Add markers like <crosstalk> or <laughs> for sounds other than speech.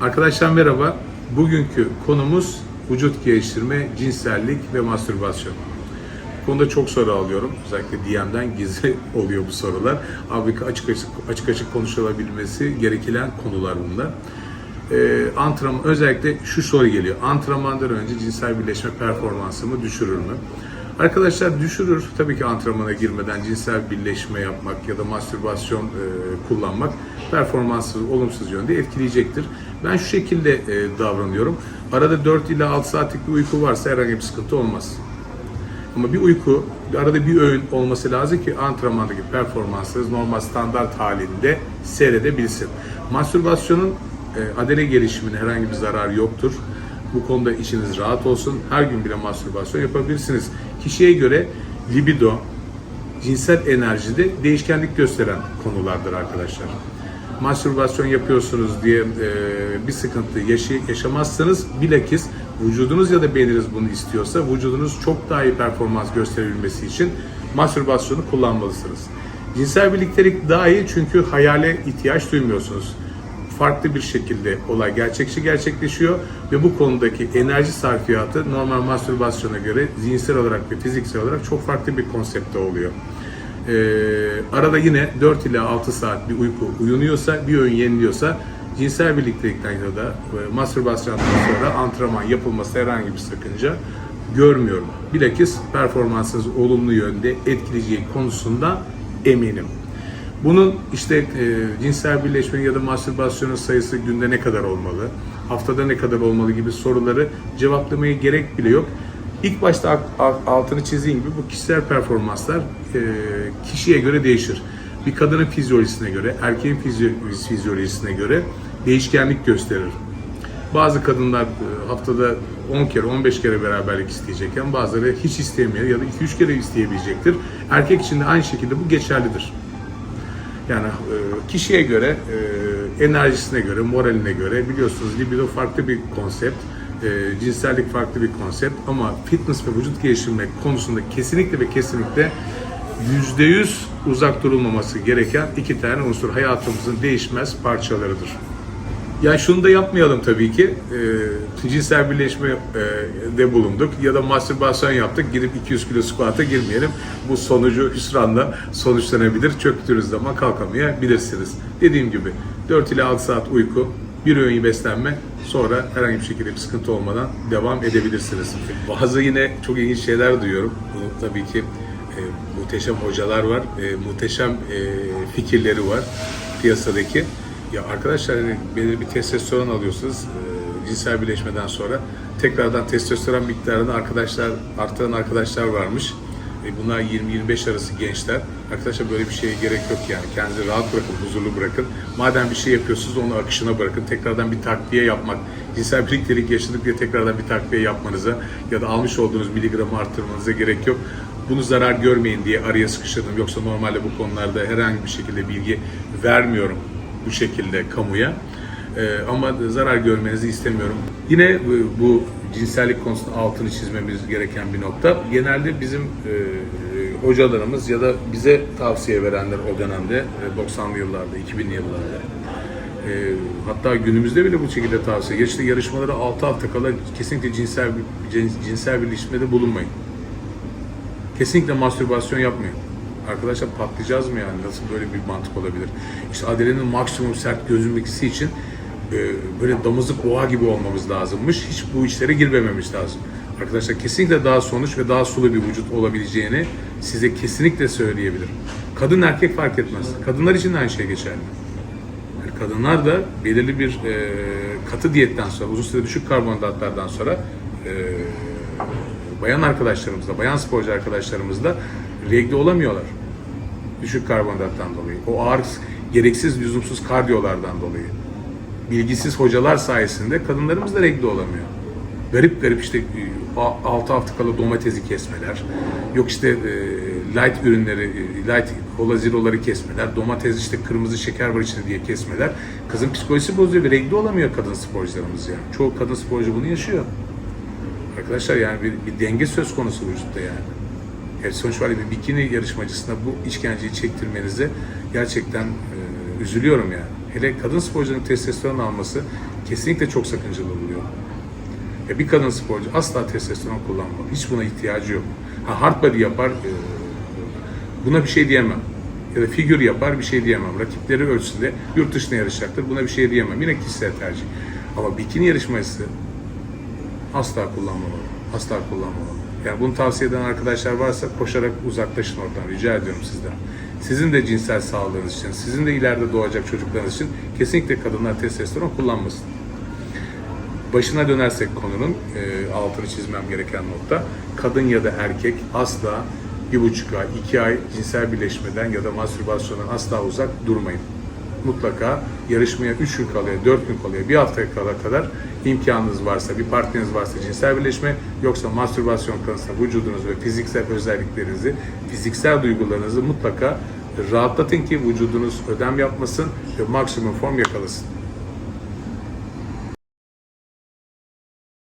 Arkadaşlar merhaba. Bugünkü konumuz vücut geliştirme, cinsellik ve mastürbasyon. Bu konuda çok soru alıyorum. Özellikle DM'den gizli <laughs> oluyor bu sorular. Abi açık açık, açık açık konuşulabilmesi gereken konular bunlar. Ee, antrenman, özellikle şu soru geliyor. Antrenmandan önce cinsel birleşme performansımı düşürür mü? Arkadaşlar düşürür. Tabii ki antrenmana girmeden cinsel birleşme yapmak ya da mastürbasyon e, kullanmak performansı olumsuz yönde etkileyecektir. Ben şu şekilde e, davranıyorum. Arada 4 ila 6 saatlik bir uyku varsa herhangi bir sıkıntı olmaz. Ama bir uyku, arada bir öğün olması lazım ki antrenmandaki performansınız normal standart halinde seyredebilsin. Mastürbasyonun e, adele gelişimine herhangi bir zarar yoktur. Bu konuda işiniz rahat olsun. Her gün bile mastürbasyon yapabilirsiniz. Kişiye göre libido, cinsel enerjide değişkenlik gösteren konulardır arkadaşlar. Mastürbasyon yapıyorsunuz diye e, bir sıkıntı yaşay- yaşamazsanız bilakis vücudunuz ya da beyniniz bunu istiyorsa vücudunuz çok daha iyi performans gösterebilmesi için mastürbasyonu kullanmalısınız. Cinsel birliktelik daha iyi çünkü hayale ihtiyaç duymuyorsunuz farklı bir şekilde olay gerçekçi gerçekleşiyor ve bu konudaki enerji sarfiyatı normal mastürbasyona göre zihinsel olarak ve fiziksel olarak çok farklı bir konsepte oluyor. Ee, arada yine 4 ila 6 saat bir uyku uyunuyorsa, bir öğün yeniliyorsa cinsel birliktelikten ya da e, mastürbasyondan sonra antrenman yapılması herhangi bir sakınca görmüyorum. Bilakis performansınız olumlu yönde etkileyeceği konusunda eminim. Bunun işte e, cinsel birleşme ya da mastürbasyonun sayısı günde ne kadar olmalı, haftada ne kadar olmalı gibi soruları cevaplamaya gerek bile yok. İlk başta alt- alt- altını çizdiğim gibi bu kişisel performanslar e, kişiye göre değişir. Bir kadının fizyolojisine göre, erkeğin fizyo- fizyolojisine göre değişkenlik gösterir. Bazı kadınlar e, haftada 10 kere, 15 kere beraberlik isteyecekken bazıları hiç istemiyor ya da 2-3 kere isteyebilecektir. Erkek için de aynı şekilde bu geçerlidir. Yani e, kişiye göre, e, enerjisine göre, moraline göre biliyorsunuz libido farklı bir konsept, e, cinsellik farklı bir konsept ama fitness ve vücut geliştirme konusunda kesinlikle ve kesinlikle %100 uzak durulmaması gereken iki tane unsur hayatımızın değişmez parçalarıdır. Ya şunu da yapmayalım tabii ki. E, cinsel birleşme e, de bulunduk ya da mastürbasyon yaptık. Gidip 200 kilo squat'a girmeyelim. Bu sonucu hüsranla sonuçlanabilir. Çöktüğünüz zaman kalkamayabilirsiniz. Dediğim gibi 4 ile 6 saat uyku, bir öğün beslenme sonra herhangi bir şekilde bir sıkıntı olmadan devam edebilirsiniz. Bazı yine çok ilginç şeyler duyuyorum. Bunu tabii ki e, muhteşem hocalar var, e, muhteşem e, fikirleri var piyasadaki. Ya arkadaşlar hani belirli bir testosteron alıyorsunuz e, cinsel birleşmeden sonra tekrardan testosteron miktarını arkadaşlar arttıran arkadaşlar varmış. E, bunlar 20-25 arası gençler. Arkadaşlar böyle bir şeye gerek yok yani. Kendinizi rahat bırakın, huzurlu bırakın. Madem bir şey yapıyorsunuz onu akışına bırakın. Tekrardan bir takviye yapmak, cinsel birliktelik yaşadık diye tekrardan bir takviye yapmanıza ya da almış olduğunuz miligramı arttırmanıza gerek yok. Bunu zarar görmeyin diye araya sıkıştırdım. Yoksa normalde bu konularda herhangi bir şekilde bilgi vermiyorum bu şekilde kamuya. Ee, ama zarar görmenizi istemiyorum. Yine bu, bu cinsellik konusunda altını çizmemiz gereken bir nokta. Genelde bizim e, hocalarımız ya da bize tavsiye verenler o dönemde e, 90'lı yıllarda, 2000'li yıllarda e, hatta günümüzde bile bu şekilde tavsiye. Geçti yarışmalara 6 hafta kala kesinlikle cinsel cins- cinsel birleşmede bulunmayın. Kesinlikle mastürbasyon yapmayın. Arkadaşlar patlayacağız mı yani? Nasıl böyle bir mantık olabilir? İşte Adele'nin maksimum sert gözünmesi için e, böyle damızlık boğa gibi olmamız lazımmış. Hiç bu işlere girmememiz lazım. Arkadaşlar kesinlikle daha sonuç ve daha sulu bir vücut olabileceğini size kesinlikle söyleyebilirim. Kadın erkek fark etmez. Kadınlar için de aynı şey geçerli. Yani kadınlar da belirli bir e, katı diyetten sonra, uzun süre düşük karbonhidratlardan sonra e, bayan arkadaşlarımızla, bayan sporcu arkadaşlarımızla regle olamıyorlar. Düşük karbonhidrattan dolayı. O ağır, gereksiz, lüzumsuz kardiyolardan dolayı. Bilgisiz hocalar sayesinde kadınlarımız da regle olamıyor. Garip garip işte 6 hafta kala domatesi kesmeler, yok işte e, light ürünleri, e, light kola zero'ları kesmeler, domates işte kırmızı şeker var içinde diye kesmeler. Kızın psikolojisi bozuyor ve regle olamıyor kadın sporcularımız yani. Çoğu kadın sporcu bunu yaşıyor. Arkadaşlar yani bir, bir denge söz konusu vücutta yani. Evet, sonuç var bir bikini yarışmacısına bu işkenceyi çektirmenize gerçekten e, üzülüyorum yani. Hele kadın sporcunun testosteron alması kesinlikle çok sakıncalı buluyor. Ya bir kadın sporcu asla testosteron kullanmalı. Hiç buna ihtiyacı yok. Ha hard body yapar, e, buna bir şey diyemem. Ya da figür yapar bir şey diyemem. Rakipleri ölçüsünde yurt dışına yarışacaktır. Buna bir şey diyemem. Yine kişisel tercih. Ama bikini yarışması asla kullanmamalı. Asla kullanmamalı. Yani bunu tavsiye eden arkadaşlar varsa koşarak uzaklaşın oradan. Rica ediyorum sizden. Sizin de cinsel sağlığınız için, sizin de ileride doğacak çocuklarınız için kesinlikle kadınlar testosteron kullanmasın. Başına dönersek konunun e, altını çizmem gereken nokta kadın ya da erkek asla bir buçuk ay, iki ay cinsel birleşmeden ya da mastürbasyondan asla uzak durmayın. Mutlaka yarışmaya üç gün kalıyor, dört gün kalıyor, bir haftaya kala kadar imkanınız varsa, bir partneriniz varsa cinsel birleşme, yoksa mastürbasyon konusunda vücudunuz ve fiziksel özelliklerinizi, fiziksel duygularınızı mutlaka rahatlatın ki vücudunuz ödem yapmasın ve maksimum form yakalasın.